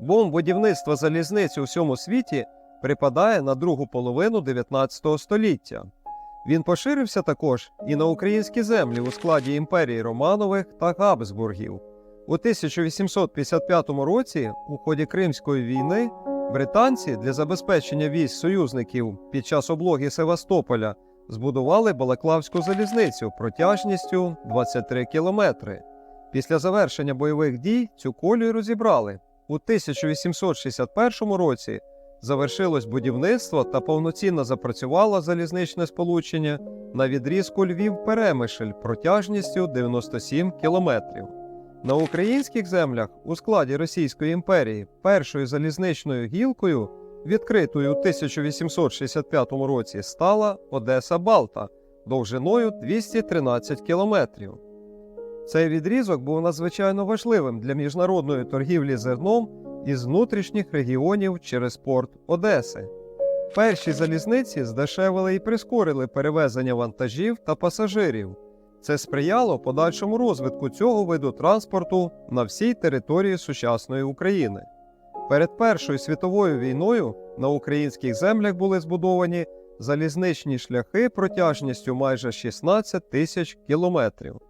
Бум будівництва залізниць у всьому світі припадає на другу половину 19 століття. Він поширився також і на українські землі у складі імперії Романових та Габсбургів. У 1855 році, у ході Кримської війни, британці для забезпечення військ союзників під час облоги Севастополя збудували Балаклавську залізницю протяжністю 23 кілометри. Після завершення бойових дій цю колію розібрали. У 1861 році завершилось будівництво та повноцінно запрацювало залізничне сполучення на відрізку Львів-Перемишль протяжністю 97 кілометрів. На українських землях у складі Російської імперії першою залізничною гілкою, відкритою у 1865 році, стала Одеса Балта довжиною 213 кілометрів. Цей відрізок був надзвичайно важливим для міжнародної торгівлі зерном із внутрішніх регіонів через порт Одеси. Перші залізниці здешевили і прискорили перевезення вантажів та пасажирів. Це сприяло подальшому розвитку цього виду транспорту на всій території сучасної України. Перед Першою світовою війною на українських землях були збудовані залізничні шляхи протяжністю майже 16 тисяч кілометрів.